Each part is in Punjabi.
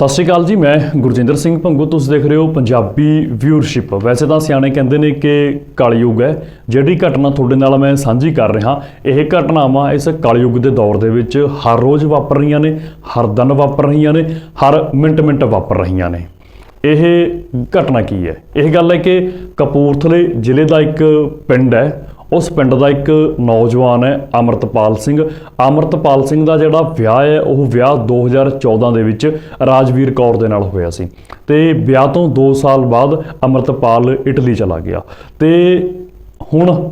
ਸਤਿ ਸ਼੍ਰੀ ਅਕਾਲ ਜੀ, ਮੈਂ ਗੁਰਜਿੰਦਰ ਸਿੰਘ ਭੰਗੂ, ਤੁਸੀਂ ਦੇਖ ਰਹੇ ਹੋ ਪੰਜਾਬੀ ਵਿਊਅਰਸ਼ਿਪ ਵੈਸੇ ਤਾਂ ਸਿਆਣੇ ਕਹਿੰਦੇ ਨੇ ਕਿ ਕਲਯੁਗ ਹੈ, ਜਿਹੜੀ ਘਟਨਾ ਤੁਹਾਡੇ ਨਾਲ ਮੈਂ ਸਾਂਝੀ ਕਰ ਰਿਹਾ, ਇਹ ਘਟਨਾਵਾਂ ਇਸ ਕਲਯੁਗ ਦੇ ਦੌਰ ਦੇ ਵਿੱਚ ਹਰ ਰੋਜ਼ ਵਾਪਰ ਰਹੀਆਂ ਨੇ, ਹਰ ਦਿਨ ਵਾਪਰ ਰਹੀਆਂ ਨੇ, ਹਰ ਮਿੰਟ ਮਿੰਟ ਵਾਪਰ ਰਹੀਆਂ ਨੇ। ਇਹ ਘਟਨਾ ਕੀ ਹੈ? ਇਹ ਗੱਲ ਹੈ ਕਿ ਕਪੂਰਥਲੇ ਜ਼ਿਲ੍ਹੇ ਦਾ ਇੱਕ ਪਿੰਡ ਹੈ ਉਸ ਪਿੰਡ ਦਾ ਇੱਕ ਨੌਜਵਾਨ ਹੈ, ਅਮਰਤਪਾਲ ਸਿੰਘ। ਅਮਰਤਪਾਲ ਸਿੰਘ ਦਾ ਜਿਹੜਾ ਵਿਆਹ ਹੈ, ਉਹ ਵਿਆਹ 2014 ਦੇ ਵਿੱਚ ਰਾਜਵੀਰ ਕੌਰ ਦੇ ਨਾਲ ਹੋਇਆ ਸੀ। ਤੇ ਵਿਆਹ ਤੋਂ 2 ਸਾਲ ਬਾਅਦ ਅਮਰਤਪਾਲ ਇਟਲੀ ਚਲਾ ਗਿਆ। ਤੇ ਹੁਣ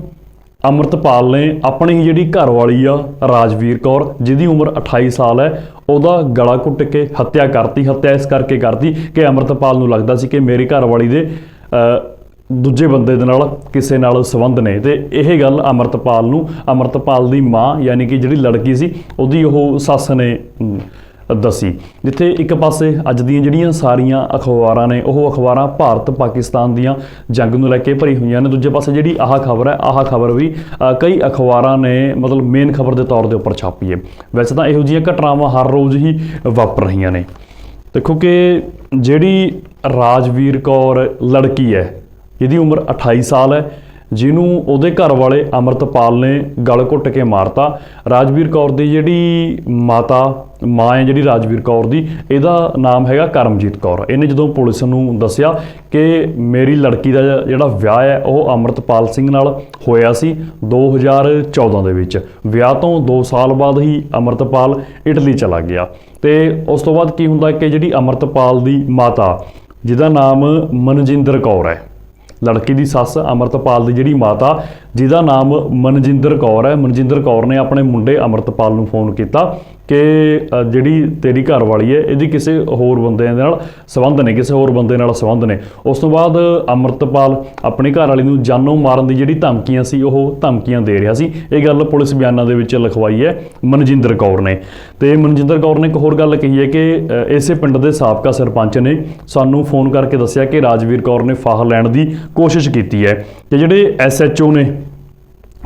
ਅਮਰਤਪਾਲ ਨੇ ਆਪਣੀ ਹੀ ਜਿਹੜੀ ਘਰਵਾਲੀ ਆ, ਰਾਜਵੀਰ ਕੌਰ, ਜਿਹਦੀ ਉਮਰ 28 ਸਾਲ ਹੈ, ਉਹਦਾ ਗਲਾ ਘੁੱਟ ਕੇ ਹੱਤਿਆ ਕਰਤੀ, ਹੱਤਿਆ ਇਸ ਕਰਕੇ ਕਰਤੀ ਕਿ ਅਮਰਤਪਾਲ ਨੂੰ ਲੱਗਦਾ ਸੀ ਕਿ ਮੇਰੀ ਘਰਵਾਲੀ ਦੇ ਦੂਜੇ ਬੰਦੇ ਦੇ ਨਾਲ ਕਿਸੇ ਨਾਲ ਸੰਬੰਧ ਨੇ। ਤੇ ਇਹ ਗੱਲ ਅਮਰਤਪਾਲ ਨੂੰ, ਅਮਰਤਪਾਲ ਦੀ ਮਾਂ ਯਾਨੀ ਕਿ ਜਿਹੜੀ ਲੜਕੀ ਸੀ, ਉਹਦੀ ਉਹ ਸੱਸ ਨੇ ਦੱਸੀ। ਜਿੱਥੇ ਇੱਕ ਪਾਸੇ ਅੱਜ ਦੀਆਂ ਜਿਹੜੀਆਂ ਸਾਰੀਆਂ ਅਖਬਾਰਾਂ ਨੇ, ਉਹ ਅਖਬਾਰਾਂ ਭਾਰਤ ਪਾਕਿਸਤਾਨ ਦੀਆਂ ਜੰਗ ਨੂੰ ਲੈ ਕੇ ਭਰੀ ਹੋਈਆਂ ਨੇ। ਦੂਜੇ ਪਾਸੇ ਜਿਹੜੀ ਆਹ ਖਬਰ ਹੈ, ਆਹ ਖਬਰ ਵੀ ਕਈ ਅਖਬਾਰਾਂ ਨੇ ਮਤਲਬ ਮੇਨ ਖਬਰ ਦੇ ਤੌਰ ਦੇ ਉੱਪਰ ਛਾਪੀ ਹੈ। ਵੈਸੇ ਤਾਂ ਇਹੋ ਜਿਹੀਆਂ ਘਟਨਾਵਾਂ ਹਰ ਰੋਜ਼ ਹੀ ਵਾਪਰ ਰਹੀਆਂ ਨੇ। ਦੇਖੋ ਕਿ ਜਿਹੜੀ ਰਾਜਵੀਰ ਕੌਰ ਲੜਕੀ ਹੈ ਇਹਦੀ ਉਮਰ 28 ਸਾਲ ਹੈ, ਜਿਹਨੂੰ ਉਹਦੇ ਘਰ ਵਾਲੇ ਅਮਰਤਪਾਲ ਨੇ ਗਲ ਘੁੱਟ ਕੇ ਮਾਰਤਾ। ਰਾਜਵੀਰ ਕੌਰ ਦੀ ਜਿਹੜੀ ਮਾਤਾ, ਮਾਂ ਹੈ ਜਿਹੜੀ ਰਾਜਵੀਰ ਕੌਰ ਦੀ, ਇਹਦਾ ਨਾਮ ਹੈਗਾ ਕਰਮਜੀਤ ਕੌਰ। ਇਹਨੇ ਜਦੋਂ ਪੁਲਿਸ ਨੂੰ ਦੱਸਿਆ ਕਿ ਮੇਰੀ ਲੜਕੀ ਦਾ ਜਿਹੜਾ ਵਿਆਹ ਹੈ, ਉਹ ਅਮਰਤਪਾਲ ਸਿੰਘ ਨਾਲ ਹੋਇਆ ਸੀ 2014 ਦੇ ਵਿੱਚ। ਵਿਆਹ ਤੋਂ 2 ਸਾਲ ਬਾਅਦ ਹੀ ਅਮਰਤਪਾਲ ਇਟਲੀ ਚਲਾ ਗਿਆ। ਤੇ ਉਸ ਤੋਂ ਬਾਅਦ ਕੀ ਹੁੰਦਾ ਕਿ ਜਿਹੜੀ ਅਮਰਤਪਾਲ ਦੀ ਮਾਤਾ, ਜਿਹਦਾ ਨਾਮ ਮਨਜਿੰਦਰ ਕੌਰ ਹੈ ਲੜਕੀ ਦੀ ਸੱਸ ਅਮਰਤਪਾਲ ਦੀ ਜਿਹੜੀ ਮਾਤਾ, ਜਿਹਦਾ ਨਾਮ ਮਨਜਿੰਦਰ ਕੌਰ ਹੈ। ਮਨਜਿੰਦਰ ਕੌਰ ਨੇ ਆਪਣੇ ਮੁੰਡੇ ਅਮਰਤਪਾਲ ਨੂੰ ਫੋਨ ਕੀਤਾ। ਕਿ ਜਿਹੜੀ ਤੇਰੀ ਘਰ ਵਾਲੀ ਹੈ, ਇਹਦੀ ਕਿਸੇ ਹੋਰ ਬੰਦੇ ਦੇ ਨਾਲ ਸੰਬੰਧ ਨੇ, ਕਿਸੇ ਹੋਰ ਬੰਦੇ ਨਾਲ ਸੰਬੰਧ ਨੇ। ਉਸ ਤੋਂ ਬਾਅਦ ਅਮਰਤਪਾਲ ਆਪਣੀ ਘਰ ਵਾਲੀ ਨੂੰ ਜਾਨੋਂ ਮਾਰਨ ਦੀ ਜਿਹੜੀ ਧਮਕੀਆਂ ਸੀ, ਉਹ ਧਮਕੀਆਂ ਦੇ ਰਿਹਾ ਸੀ। ਇਹ ਗੱਲ ਪੁਲਿਸ ਬਿਆਨਾਂ ਦੇ ਵਿੱਚ ਲਿਖਵਾਈ ਹੈ ਮਨਜਿੰਦਰ ਕੌਰ ਨੇ। ਤੇ ਮਨਜਿੰਦਰ ਕੌਰ ਨੇ ਇੱਕ ਹੋਰ ਗੱਲ ਕਹੀ ਹੈ ਕਿ ਇਸੇ ਪਿੰਡ ਦੇ ਸਾਬਕਾ ਸਰਪੰਚ ਨੇ ਸਾਨੂੰ ਫੋਨ ਕਰਕੇ ਦੱਸਿਆ ਕਿ ਰਾਜਵੀਰ ਕੌਰ ਨੇ ਫਾਹ ਲੈਣ ਦੀ ਕੋਸ਼ਿਸ਼ ਕੀਤੀ ਹੈ। ਤੇ ਜਿਹੜੇ ਐਸਐਚਓ ਨੇ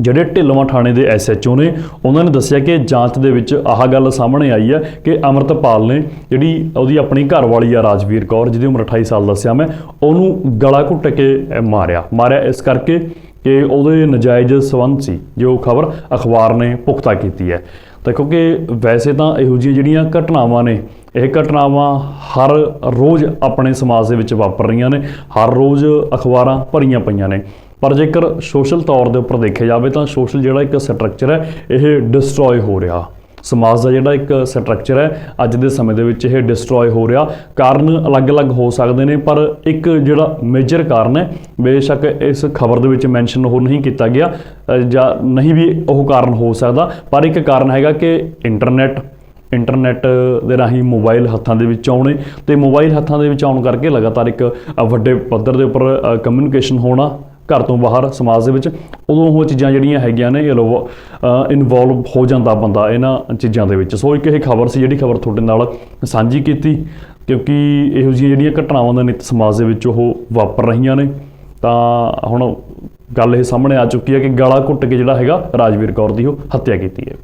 ਜਿਹੜੇ ਢਿੱਲਵਾਂ ਥਾਣੇ ਦੇ ਐਸਐਚਓ ਨੇ, ਉਹਨਾਂ ਨੇ ਦੱਸਿਆ ਕਿ ਜਾਂਚ ਦੇ ਵਿੱਚ ਆਹ ਗੱਲ ਸਾਹਮਣੇ ਆਈ ਹੈ ਕਿ ਅਮਰਤਪਾਲ ਨੇ ਜਿਹੜੀ ਉਹਦੀ ਆਪਣੀ ਘਰਵਾਲੀ ਆ ਰਾਜਵੀਰ ਕੌਰ, ਜਿਹਦੀ ਉਮਰ 28 ਸਾਲ ਦੱਸਿਆ ਮੈਂ ਉਹਨੂੰ ਗਲਾ ਘੁੱਟ ਕੇ ਮਾਰਿਆ। ਮਾਰਿਆ ਇਸ ਕਰਕੇ ਕਿ ਉਹਦੇ ਨਜਾਇਜ਼ ਸਬੰਧ ਸੀ, ਜੋ ਖਬਰ ਅਖਬਾਰ ਨੇ ਪੁਖਤਾ ਕੀਤੀ ਹੈ। ਤਾਂ ਕਿਉਂਕਿ ਵੈਸੇ ਤਾਂ ਇਹੋ ਜਿਹੀਆਂ ਜਿਹੜੀਆਂ ਘਟਨਾਵਾਂ ਨੇ, ਇਹ ਘਟਨਾਵਾਂ ਹਰ ਰੋਜ਼ ਆਪਣੇ ਸਮਾਜ ਦੇ ਵਿੱਚ ਵਾਪਰ ਰਹੀਆਂ ਨੇ, ਹਰ ਰੋਜ਼ ਅਖਬਾਰਾਂ ਭਰੀਆਂ ਪਈਆਂ ਨੇ। ਪਰ ਜੇਕਰ ਸੋਸ਼ਲ ਤੌਰ ਦੇ ਉੱਪਰ ਦੇਖਿਆ ਜਾਵੇ ਤਾਂ ਸੋਸ਼ਲ ਜਿਹੜਾ ਇੱਕ ਸਟਰਕਚਰ ਹੈ, ਇਹ ਡਿਸਟਰੋਏ ਹੋ ਰਿਹਾ। ਸਮਾਜ ਦਾ ਜਿਹੜਾ ਇੱਕ ਸਟਰਕਚਰ ਹੈ, ਅੱਜ ਦੇ ਸਮੇਂ ਦੇ ਵਿੱਚ ਇਹ ਡਿਸਟਰੋਏ ਹੋ ਰਿਹਾ। ਕਾਰਨ ਅਲੱਗ-ਅਲੱਗ ਹੋ ਸਕਦੇ ਨੇ, ਪਰ ਇੱਕ ਜਿਹੜਾ ਮੇਜਰ ਕਾਰਨ ਹੈ, ਬੇਸ਼ੱਕ ਇਸ ਖਬਰ ਦੇ ਵਿੱਚ ਮੈਂਸ਼ਨ ਉਹ ਨਹੀਂ ਕੀਤਾ ਗਿਆ ਜਾਂ ਨਹੀਂ ਵੀ ਉਹ ਕਾਰਨ ਹੋ ਸਕਦਾ। ਪਰ ਇੱਕ ਕਾਰਨ ਹੈਗਾ ਕਿ ਇੰਟਰਨੈਟ ਇੰਟਰਨੈਟ ਦੇ ਰਾਹੀਂ ਮੋਬਾਈਲ ਹੱਥਾਂ ਦੇ ਵਿੱਚ ਆਉਣੇ ਤੇ ਮੋਬਾਈਲ ਹੱਥਾਂ ਦੇ ਵਿੱਚ ਆਉਣ ਕਰਕੇ ਲਗਾਤਾਰ ਇੱਕ ਵੱਡੇ ਪੱਧਰ ਦੇ ਉੱਪਰ ਕਮਿਊਨੀਕੇਸ਼ਨ ਹੋਣਾ ਘਰ ਤੋਂ ਬਾਹਰ ਸਮਾਜ ਦੇ ਵਿੱਚ ਉਦੋਂ ਉਹ ਚੀਜ਼ਾਂ ਜਿਹੜੀਆਂ ਹੈਗੀਆਂ ਨੇ ਇਨਵੋਲਵ ਹੋ ਜਾਂਦਾ ਬੰਦਾ ਇਹਨਾਂ ਚੀਜ਼ਾਂ ਦੇ ਵਿੱਚ। ਸੋ ਇੱਕ ਇਹ ਖਬਰ ਸੀ, ਜਿਹੜੀ ਖਬਰ ਤੁਹਾਡੇ ਨਾਲ ਸਾਂਝੀ ਕੀਤੀ, ਕਿਉਂਕਿ ਇਹੋ ਜਿਹੀਆਂ ਜਿਹੜੀਆਂ ਘਟਨਾਵਾਂ ਦਾ ਨਿੱਤ ਸਮਾਜ ਦੇ ਵਿੱਚ ਉਹ ਵਾਪਰ ਰਹੀਆਂ ਨੇ। ਤਾਂ ਹੁਣ ਗੱਲ ਇਹ ਸਾਹਮਣੇ ਆ ਚੁੱਕੀ ਹੈ ਕਿ ਗਾਲਾ ਘੁੱਟ ਕੇ ਜਿਹੜਾ ਹੈਗਾ ਰਾਜਵੀਰ ਕੌਰ ਦੀ ਉਹ ਹੱਤਿਆ ਕੀਤੀ ਹੈ।